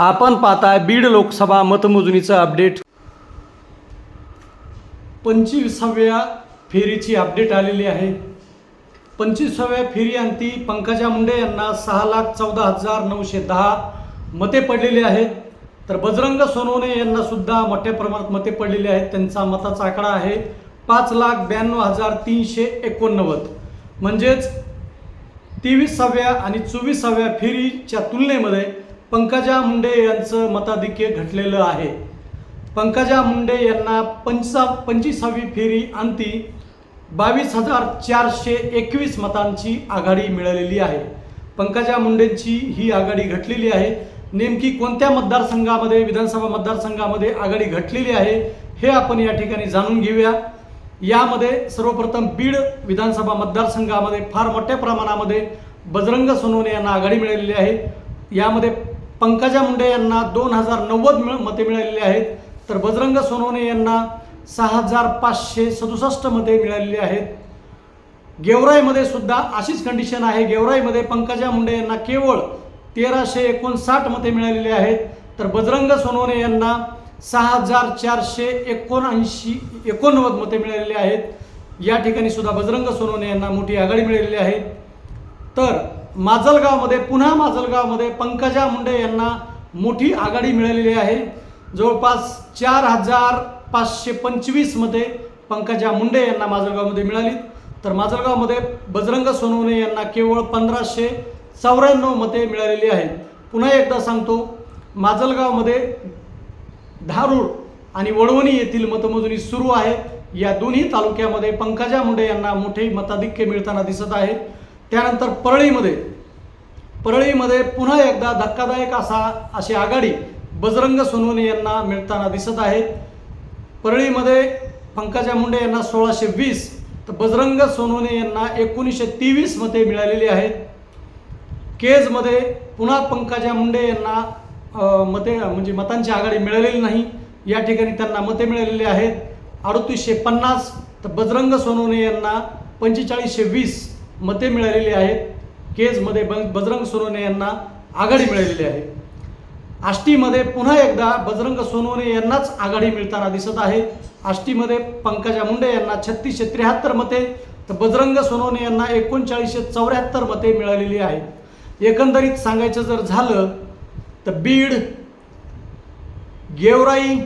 आपण पाहताय बीड लोकसभा मतमोजणीचं अपडेट. पंचवीसाव्या फेरीची अपडेट आलेली आहे. पंचवीसाव्या फेरी अंती पंकजा मुंडे यांना सहा लाख चौदा हजार नऊशे दहा मते पडलेली आहेत. तर बजरंग सोनवणे यांना सुद्धा मोठ्या प्रमाणात मते पडलेली आहेत. त्यांचा मताचा आकडा आहे पाच लाख ब्याण्णव हजार तीनशे एकोणनव्वद. म्हणजेच तेवीसाव्या आणि चोवीसाव्या फेरीच्या तुलनेमध्ये पंकजा मुंडे यांचं मताधिक्य घटलेलं आहे. पंकजा मुंडे यांना पंचा पंचवीसावी फेरी अंती बावीस हजार चारशे एकवीस मतांची आघाडी मिळालेली आहे. पंकजा मुंडेंची ही आघाडी घटलेली आहे. नेमकी कोणत्या मतदारसंघामध्ये विधानसभा मतदारसंघामध्ये आघाडी घटलेली आहे हे आपण या ठिकाणी जाणून घेऊया. यामध्ये सर्वप्रथम बीड विधानसभा मतदारसंघामध्ये फार मोठ्या प्रमाणामध्ये बजरंग सोनवणे यांना आघाडी मिळालेली आहे. यामध्ये पंकजा मुंडे यांना दोन हजार नव्वद मिळ मते मिळालेली आहेत. तर बजरंग सोनवणे यांना सहा हजार पाचशे सदुसष्ट मते मिळालेली आहेत. गेवराईमध्ये सुद्धा अशीच कंडिशन आहे. गेवराईमध्ये पंकजा मुंडे यांना केवळ तेराशे एकोणसाठ मते मिळालेली आहेत. तर बजरंग सोनवणे यांना सहा हजार चारशे एकोणऐंशी एकोणनव्वद मते मिळालेली आहेत. या ठिकाणी सुद्धा बजरंग सोनवणे यांना मोठी आघाडी मिळालेली आहे. तर माजलगावमध्ये पुन्हा माजलगावमध्ये पंकजा मुंडे यांना मोठी आघाडी मिळालेली आहे. जवळपास चार हजार पाचशे पंचवीसमध्ये पंकजा मुंडे यांना माजलगावमध्ये मिळाली. तर माजलगावमध्ये बजरंग सोनवणे यांना केवळ पंधराशे चौऱ्याण्णव मते मिळालेली आहेत पुन्हा एकदा सांगतो माजलगावमध्ये धारूळ आणि वडवणी येथील मतमोजणी सुरू आहे. या दोन्ही तालुक्यामध्ये पंकजा मुंडे यांना मोठे मताधिक्य मिळताना दिसत आहे. त्यानंतर परळीमध्ये परळीमध्ये पुन्हा एकदा धक्कादायक असा अशी आघाडी बजरंग सोनवणे यांना मिळताना दिसत आहे परळीमध्ये पंकजा मुंडे यांना सोळाशे वीस तर बजरंग सोनवणे यांना एकोणीसशे तेवीस मते मिळालेली आहेत. केजमध्ये पुन्हा पंकजा मुंडे यांना मते म्हणजे मतांची आघाडी मिळालेली नाही. या ठिकाणी त्यांना मते मिळालेली आहेत. अडतीसशे पन्नास तर बजरंग सोनवणे यांना पंचेचाळीसशे वीस मते मिळालेली आहेत. केजमध्ये बंग बजरंग सोनवणे यांना आघाडी मिळालेली आहे. आष्टीमध्ये पुन्हा एकदा बजरंग सोनवणे यांनाच आघाडी मिळताना दिसत आहे. आष्टीमध्ये पंकजा मुंडे यांना छत्तीसशे त्र्याहत्तर मते तर बजरंग सोनवणे यांना एकोणचाळीसशे चौऱ्याहत्तर मते मिळालेली आहेत एकंदरीत सांगायचं जर झालं तर बीड गेवराई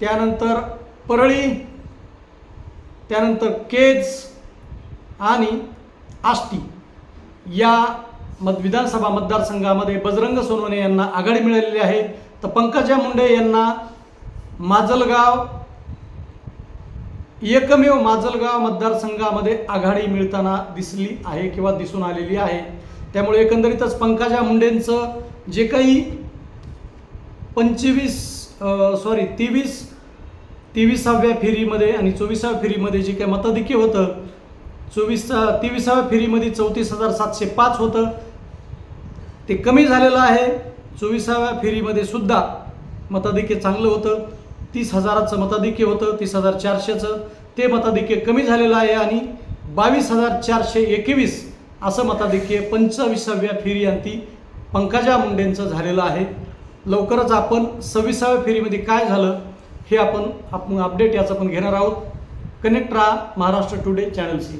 त्यानंतर परळी त्यानंतर केज आणि आष्टी या मत विधानसभा मतदारसंघामध्ये बजरंग सोनवणे यांना आघाडी मिळालेली आहे. तर पंकजा मुंडे यांना माजलगाव एकमेव माजलगाव मतदारसंघामध्ये आघाडी मिळताना दिसली आहे किंवा दिसून आलेली आहे. त्यामुळे एकंदरीतच पंकजा मुंडेंचं जे काही पंचवीस सॉरी तेवीस तेविसाव्या फेरीमध्ये आणि चोवीसाव्या फेरीमध्ये जे काही मताधिक्य होतं चोवीस तेविसाव्या फेरीमध्ये चौतीस हजार सातशे पाच होतं. ते कमी झालेलं आहे. चोवीसाव्या फेरीमध्ये सुद्धा मताधिक्य चांगलं होतं. तीस हजाराचं मताधिक्य होतं तीस हजार चारशेचं. ते मताधिक्य कमी झालेलं आहे आणि बावीस हजार चारशे एकवीस असं मताधिक्य पंचवीसाव्या फेरी अंती पंकजा मुंडेंचं झालेलं आहे. लवकरच आपण सव्वीसाव्या फेरीमध्ये काय झालं हे आपण आपण अपडेट याचं पण घेणार आहोत. कनेक्ट राहा महाराष्ट्र टुडे चॅनलशी